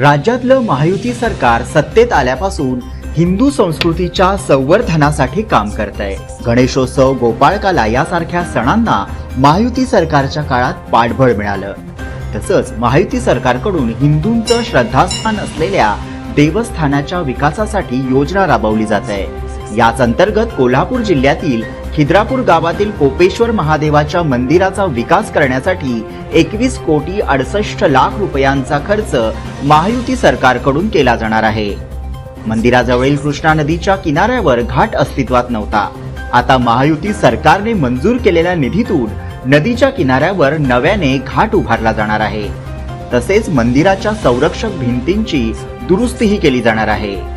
राज्यातलं महायुती सरकार सत्तेत आल्यापासून हिंदू संस्कृतीच्या संवर्धनासाठी काम करत आहे गणेशोत्सव गोपाळकाला यासारख्या सणांना महायुती सरकारच्या काळात पाठबळ मिळालं. तसंच महायुती सरकारकडून हिंदूंचं श्रद्धास्थान असलेल्या देवस्थानाच्या विकासासाठी योजना राबवली जात आहे. याच अंतर्गत कोल्हापूर जिल्ह्यातील खिद्रापूर गावातील कोपेश्वर महादेवाच्या मंदिराचा विकास करण्यासाठी एकवीस कोटी अडसष्ट लाख रुपयांचा खर्च महायुती सरकारकडून केला जाणार आहे. मंदिराजवळील कृष्णा नदीच्या किनाऱ्यावर घाट अस्तित्वात नव्हता. आता महायुती सरकारने मंजूर केलेल्या निधीतून नदीच्या किनाऱ्यावर नव्याने घाट उभारला जाणार आहे. तसेच मंदिराच्या संरक्षक भिंतींची दुरुस्तीही केली जाणार आहे.